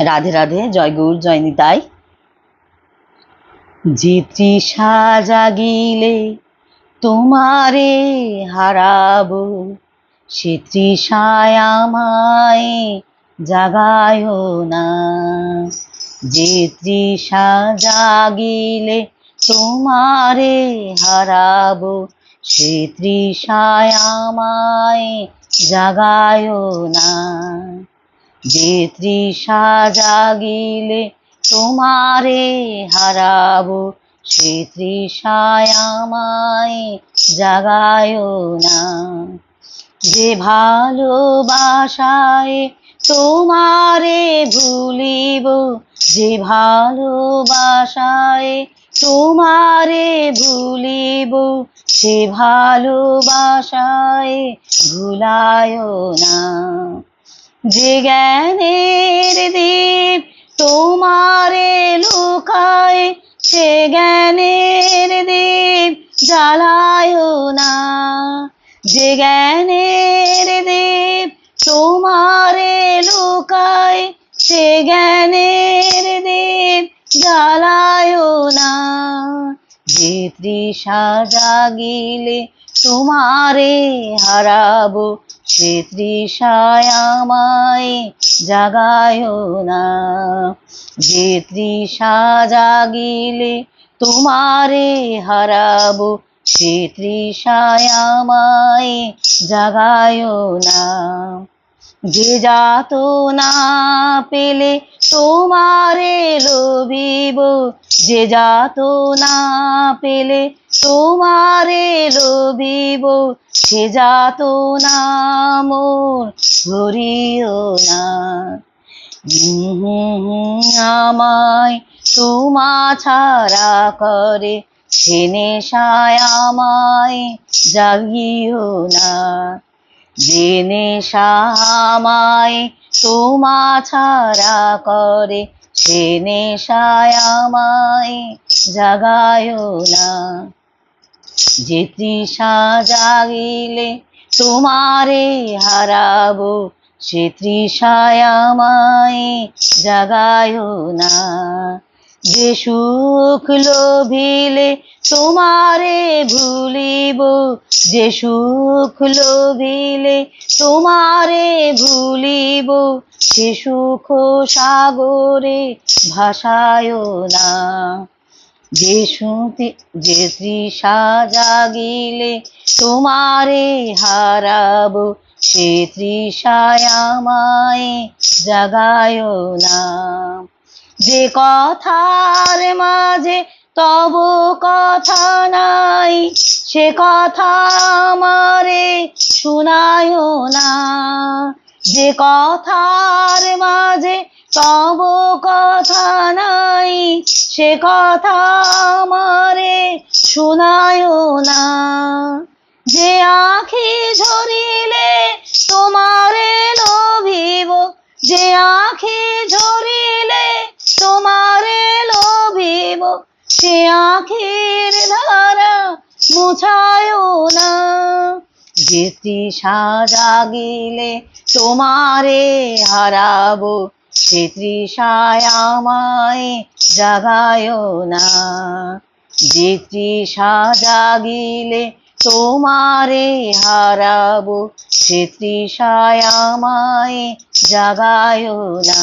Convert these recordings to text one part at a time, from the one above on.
রাধে রাধে, জয় গৌর, জয় নিতাই। যে জাগিলে তোমারে হারাবো, সে তৃষায় আমায় জাগায় না। যে তৃষা জাগিলে তোমারে হারাব, সে তৃষায় আমায় জাগায় না। যে তৃষা জাগিলে তোমারে হারাবো, সে তৃষায় আমায় জাগায় না। যে ভালোবাসায় তোমারে ভুলিব, যে ভালোবাসায় তোমারে ভুলিব, সে ভালোবাসায় ভুলায় না। যে জ্ঞানের দ্বীপ তোমারে লুকায় সে জ্ঞানের দ্বীপ জ্বালায় না। যে জ্ঞানের দ্বীপ তোমারে লুকায় সে জ্ঞানের দ্বীপ জ্বালায় না। যে তৃষা জাগিলে তোমারে হারাবো সে তৃষায় আমায় জাগায় না। যে তৃষা জাগিলে তোমারে হারাবো, সে তৃষায় আমায় জাগায় না। যে যাত না পেলে তোমারে লোভিব যে যাত না পেলে তোমারে লোভিব সে যাত না মোর ধরিও না। আমায় তোমা ছাড়া করে, সে নেশায় আমায় জাগিও না। যে নেশা আমায় তোমা ছাড়া করে সে নেশায় আমায়, জাগায় না। যে তৃষা জাগিলে তোমারে হারাবো, সে তৃষায় আমায়, জাগায় না। যে সুখ লোভিলে তোমারে ভুলিব, যে সুখ লোভিলে তোমারে ভুলিব, সে সুখ সাগরে ভাসায় না। যে সুতি, যে তৃষা জাগিলে তোমারে হারাব, সে তৃষায় আমায় জাগায় না। যে কথার মাঝে তব কথা নাই, সে কথা আমারে শোনায় না। যে কথার মাঝে তব কথা নাই, সে কথা আমারে শোনায় না। যে আখি ঝরিলে তোমারে লোভিব, যে আখি সে আখির ধারা মুছায় না। যে তৃষা জাগিলে তোমারে হারাবো, সে তৃষায় আমায় জাগায় না। যে তৃষা জাগিলে তোমারে হারাবো, সে তৃষায় আমায় জাগায় না।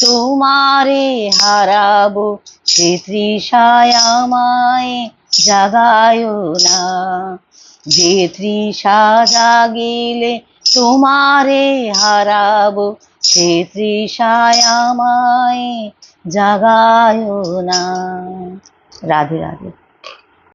তোমারে হারাবো, সে তৃষায় আমায় জাগায় না। যে তৃষা জাগিলে তোমারে হারাবো, সে তৃষায় আমায় জাগায় না। রাধে রাধে।